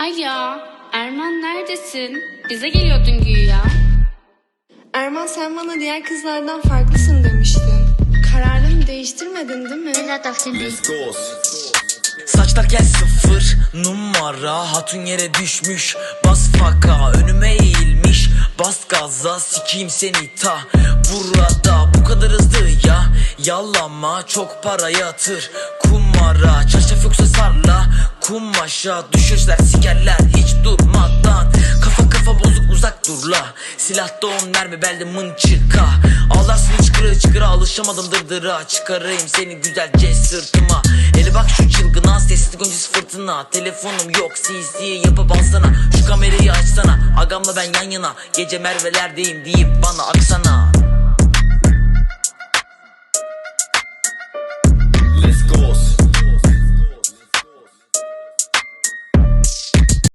Alo, Erman neredesin? Bize geliyordun güya. Erman sen bana diğer kızlardan farklısın demiştin. Kararını değiştirmedin değil mi? Let's go. Saçlar gel sıfır numara Hatun yere düşmüş Bas faka önüme eğilmiş Bas gaza sikeyim seni ta Burada bu kadar hızlı ya Yallama çok para yatır Kumara sarla aşağı düşürler sikerler. Hiç durmadan Kafa kafa bozuk uzak dur la. Silahta on mermi belde mınçıka Ağlarsın çıkıra çıkıra alışamadım dırdıra Çıkarayım seni güzelce sırtıma. Hele bak şu çılgına sesli öncesi fırtına. Telefonum yok CC yapıp alsana. Şu kamerayı açsana. Agamla ben yan yana. Gece mervelerdeyim deyip bana aksana. Let's go.